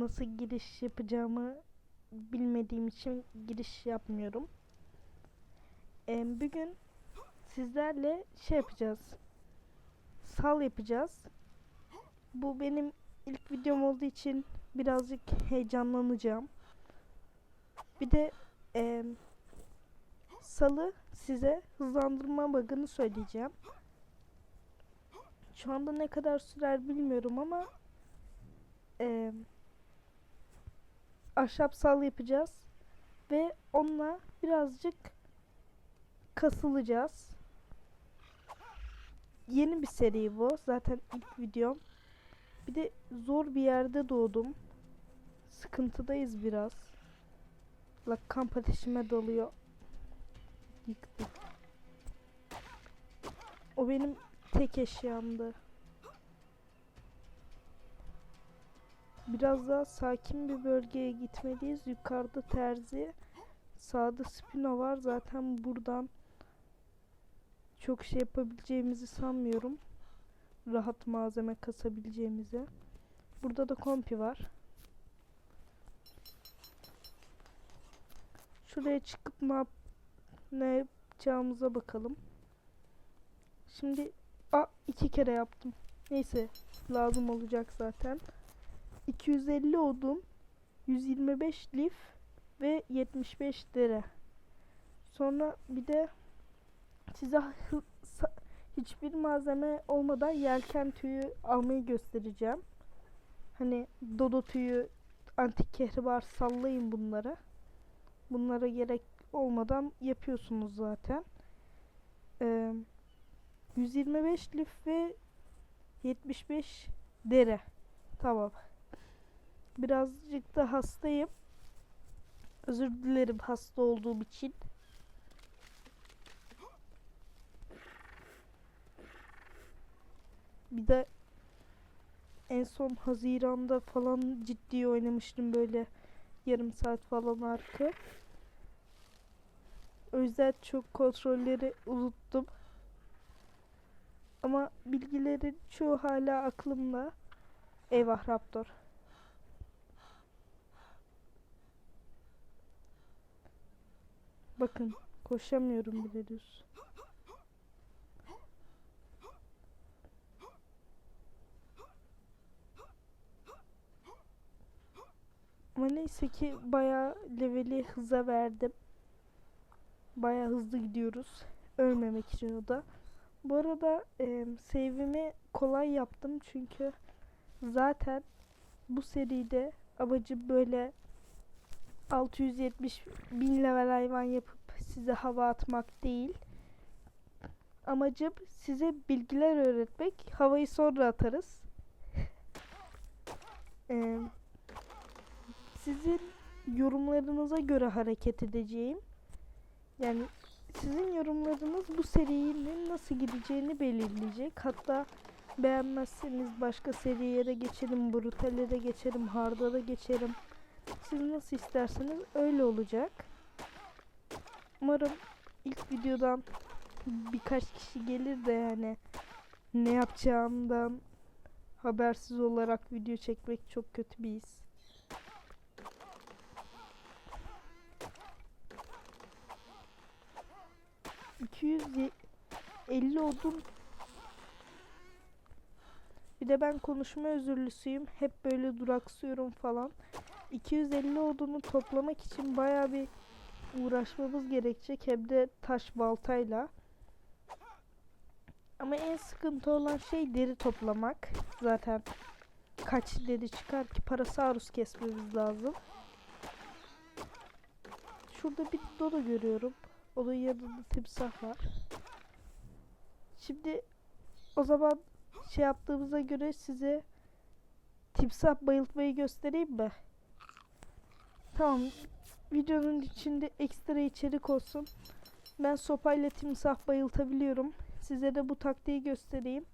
nasıl giriş yapacağımı bilmediğim için giriş yapmıyorum. Ee, bugün sizlerle şey yapacağız. Sal yapacağız. Bu benim ilk videom olduğu için birazcık heyecanlanacağım. Bir de eee, salı size hızlandırma bug'ını söyleyeceğim. Şu anda ne kadar sürer bilmiyorum ama eee ahşap sal yapacağız ve onunla birazcık kasılacağız. Yeni bir seri bu. Zaten ilk videom. Bir de zor bir yerde doğdum. Sıkıntıdayız biraz. La kamp ateşime dalıyor. Yıktık. O benim tek eşyamdı. Biraz daha sakin bir bölgeye gitmeliyiz. Yukarıda terzi, sağda spino var. Zaten buradan çok şey yapabileceğimizi sanmıyorum. Rahat malzeme kasabileceğimizi. Burada da kompi var. Şuraya çıkıp ne, yap ne yapacağımıza bakalım. Şimdi a iki kere yaptım. Neyse lazım olacak zaten. 250 odun, 125 lif ve 75 dere. Sonra bir de size hiçbir malzeme olmadan yelken tüyü almayı göstereceğim. Hani dodo tüyü, antik kehribar sallayın bunları. Bunlara gerek olmadan yapıyorsunuz zaten. Ee, 125 lif ve 75 dere. Tamam. Birazcık da hastayım. Özür dilerim hasta olduğum için. Bir de en son Haziran'da falan ciddi oynamıştım böyle yarım saat falan arka. O yüzden çok kontrolleri unuttum. Ama bilgilerin çoğu hala aklımda. Eyvah Raptor. Bakın koşamıyorum bile düz. Ama neyse ki bayağı leveli hıza verdim. Bayağı hızlı gidiyoruz. Ölmemek için o da. Bu arada e, save'imi kolay yaptım çünkü zaten bu seride amacım böyle 670 bin level hayvan yapıp size hava atmak değil. Amacım size bilgiler öğretmek. Havayı sonra atarız. Ee, sizin yorumlarınıza göre hareket edeceğim. Yani sizin yorumlarınız bu serinin nasıl gideceğini belirleyecek. Hatta beğenmezseniz başka seriyere geçerim, Brutal'e de geçerim, Hard'a da geçerim. Siz nasıl isterseniz öyle olacak. Umarım ilk videodan birkaç kişi gelir de yani ne yapacağımdan habersiz olarak video çekmek çok kötü bir his. ...250 odun... Bir de ben konuşma özürlüsüyüm. Hep böyle duraksıyorum falan. 250 odunu toplamak için baya bir uğraşmamız gerekecek. Hem de taş baltayla. Ama en sıkıntı olan şey deri toplamak. Zaten kaç deri çıkar ki Parasaurus kesmemiz lazım. Şurada bir dodo görüyorum. Onun yanında timsah var. Şimdi o zaman şey yaptığımıza göre size timsah bayıltmayı göstereyim mi? Tamam. Videonun içinde ekstra içerik olsun. Ben sopayla timsah bayıltabiliyorum. Size de bu taktiği göstereyim.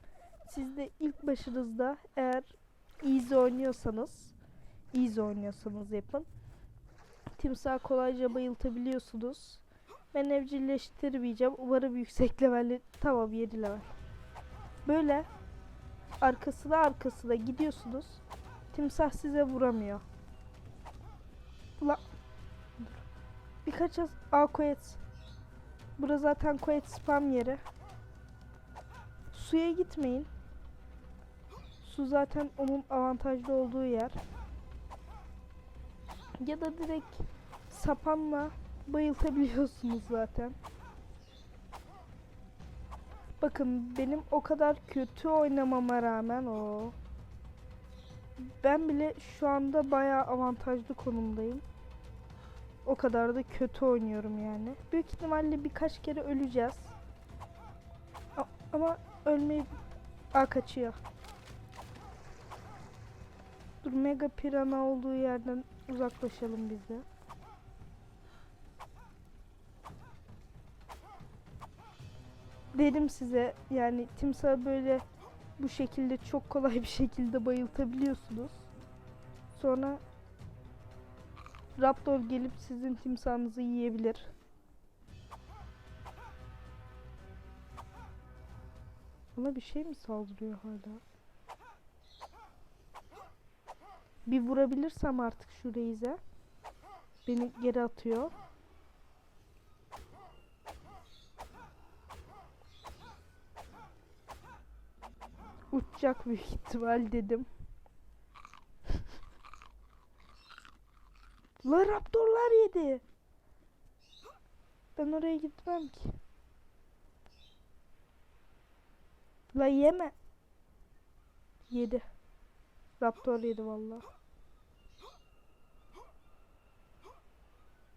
Siz de ilk başınızda eğer easy oynuyorsanız easy oynuyorsanız yapın. Timsah kolayca bayıltabiliyorsunuz. Ben evcilleştirmeyeceğim. Umarım yüksek levelli. Tamam 7 level. Böyle arkasına arkasına gidiyorsunuz. Timsah size vuramıyor. La. Birkaç az Aquet. Bura zaten Quet spam yeri. Suya gitmeyin. Su zaten onun avantajlı olduğu yer. Ya da direkt sapanla bayıltabiliyorsunuz zaten. Bakın benim o kadar kötü oynamama rağmen o ben bile şu anda bayağı avantajlı konumdayım. O kadar da kötü oynuyorum yani. Büyük ihtimalle birkaç kere öleceğiz. A- ama ölmeyi... Aa kaçıyor. Dur mega pirana olduğu yerden uzaklaşalım biz de. Dedim size yani timsah böyle bu şekilde çok kolay bir şekilde bayıltabiliyorsunuz. Sonra Raptor gelip sizin timsahınızı yiyebilir. Bana bir şey mi saldırıyor hala? Bir vurabilirsem artık şu reize. Beni geri atıyor. Uçacak büyük ihtimal dedim. La raptorlar yedi. Ben oraya gitmem ki. La yeme. Yedi. Raptor yedi vallahi.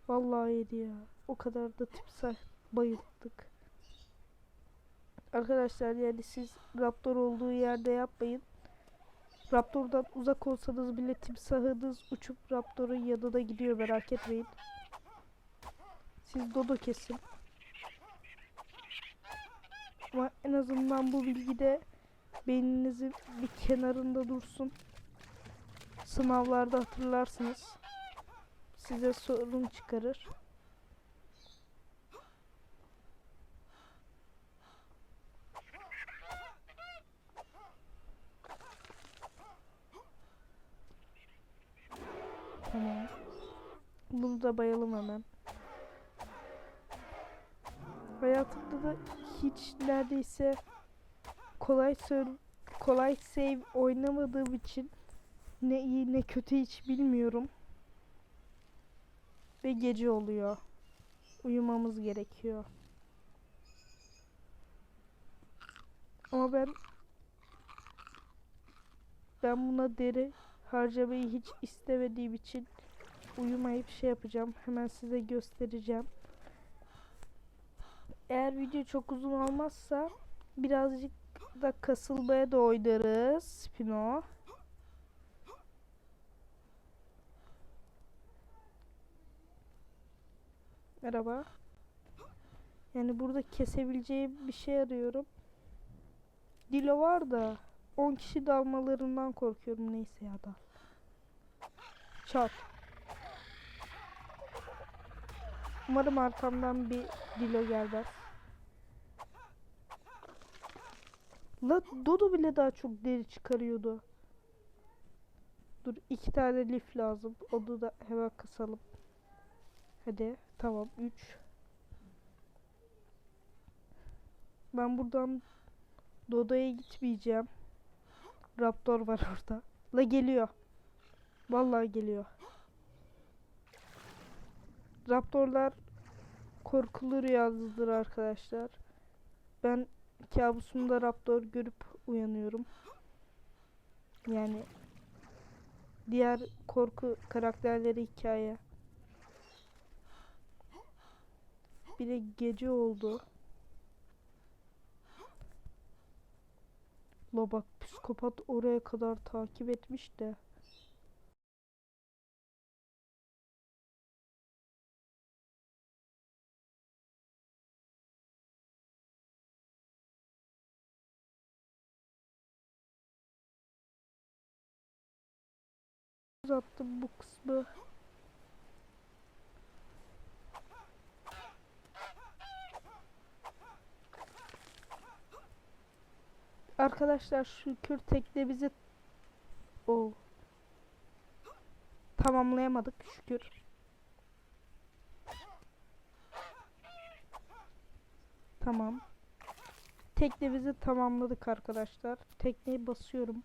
Vallahi yedi ya. O kadar da timsah bayılttık. Arkadaşlar yani siz raptor olduğu yerde yapmayın. Raptordan uzak olsanız bile timsahınız uçup raptorun yanına gidiyor merak etmeyin. Siz dodo kesin. Ama en azından bu bilgi de beyninizin bir kenarında dursun. Sınavlarda hatırlarsınız. Size sorun çıkarır. Tamam. Bunu da bayalım hemen. Hayatımda da hiç neredeyse kolay kolay save oynamadığım için ne iyi ne kötü hiç bilmiyorum. Ve gece oluyor. Uyumamız gerekiyor. Ama ben ben buna deri harcamayı hiç istemediğim için uyumayıp şey yapacağım. Hemen size göstereceğim. Eğer video çok uzun olmazsa birazcık da kasılmaya da oynarız. Spino. Merhaba. Yani burada kesebileceğim bir şey arıyorum. Dilo var da 10 kişi dalmalarından korkuyorum neyse ya da. Çat. Umarım arkamdan bir dilo gelmez. La Dodo bile daha çok deri çıkarıyordu. Dur iki tane lif lazım. Onu da hemen kısalım. Hadi tamam 3. Ben buradan Dodo'ya gitmeyeceğim. Raptor var orada. La geliyor. Vallahi geliyor. Raptorlar korkulu rüyalıdır arkadaşlar. Ben kabusumda raptor görüp uyanıyorum. Yani diğer korku karakterleri hikaye. Bir de gece oldu. La bak psikopat oraya kadar takip etmiş de. Uzattım bu kısmı. Arkadaşlar şu kür tekne bizi o tamamlayamadık şükür. Tamam. Teknemizi tamamladık arkadaşlar. Tekneyi basıyorum.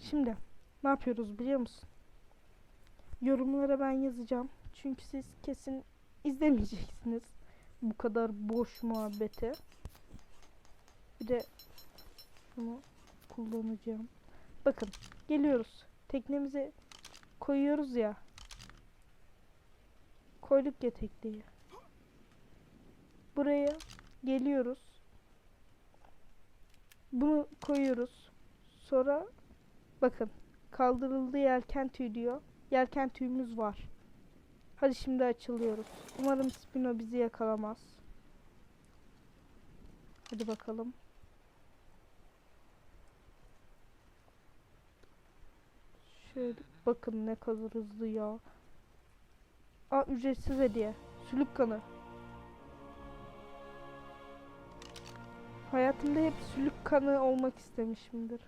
Şimdi ne yapıyoruz biliyor musun? Yorumlara ben yazacağım. Çünkü siz kesin izlemeyeceksiniz bu kadar boş muhabbeti. Bir de şunu kullanacağım. Bakın geliyoruz. Teknemizi koyuyoruz ya. Koyduk ya tekneyi. Buraya geliyoruz. Bunu koyuyoruz. Sonra bakın kaldırıldı yelken tüyü diyor. Yelken tüyümüz var. Hadi şimdi açılıyoruz. Umarım Spino bizi yakalamaz. Hadi bakalım. Şöyle bakın ne kadar hızlı ya. Aa ücretsiz hediye. Sülük kanı. Hayatımda hep sülük kanı olmak istemişimdir.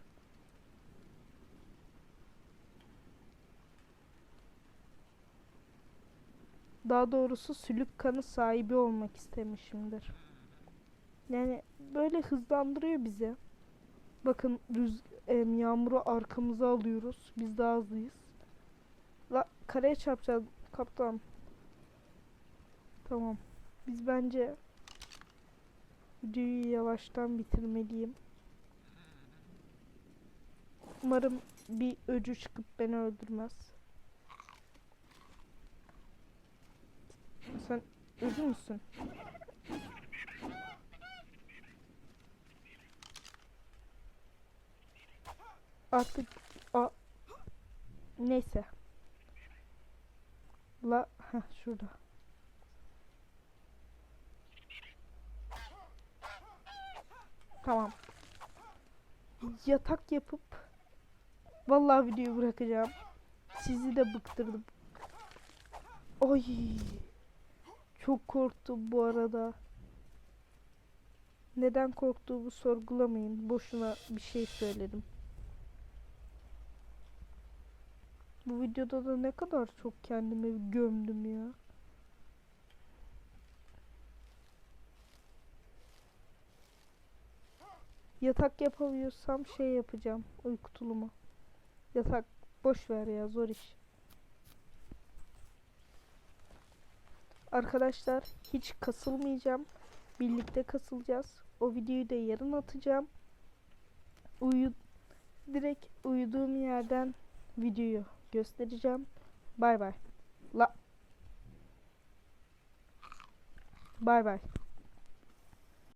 Daha doğrusu sülük kanı sahibi olmak istemişimdir. Yani böyle hızlandırıyor bizi. Bakın rüz yağmuru arkamıza alıyoruz. Biz daha hızlıyız. La karaya çarpacağız kaptan. Tamam. Biz bence videoyu yavaştan bitirmeliyim. Umarım bir öcü çıkıp beni öldürmez. Sen öcü müsün? Artık a neyse. La heh, şurada. Tamam. Yatak yapıp vallahi videoyu bırakacağım. Sizi de bıktırdım. Ay. Çok korktum bu arada. Neden korktuğumu sorgulamayın. Boşuna bir şey söyledim. Bu videoda da ne kadar çok kendimi gömdüm ya. Yatak yapamıyorsam şey yapacağım. Uyku tulumu. Yatak boş ver ya zor iş. Arkadaşlar hiç kasılmayacağım. Birlikte kasılacağız. O videoyu da yarın atacağım. Uyu direkt uyuduğum yerden videoyu göstereceğim. Bay bay. La Bay bay.